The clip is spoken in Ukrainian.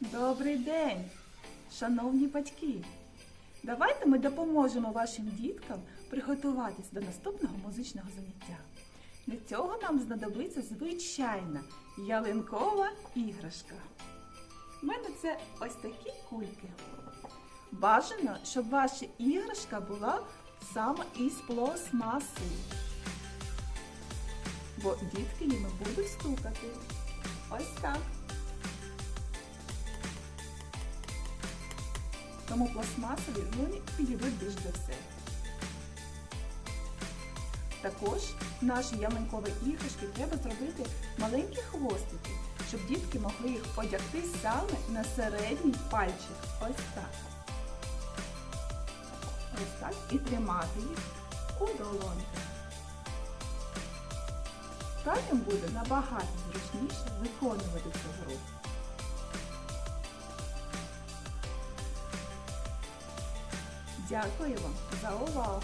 Добрий день, шановні батьки! Давайте ми допоможемо вашим діткам приготуватись до наступного музичного заняття. Для цього нам знадобиться звичайна ялинкова іграшка. У мене це ось такі кульки. Бажано, щоб ваша іграшка була саме із пластмаси. Бо дітки їми будуть стукати. Ось так. Тому пластмасові вони підійдуть більш до все. Також наші ялинкові іграшки треба зробити маленькі хвостики, щоб дітки могли їх одягти саме на середній пальчик. Ось так. Ось так. І тримати їх у долоньках. Так їм буде набагато зручніше виконувати цю Дякую вам за увагу!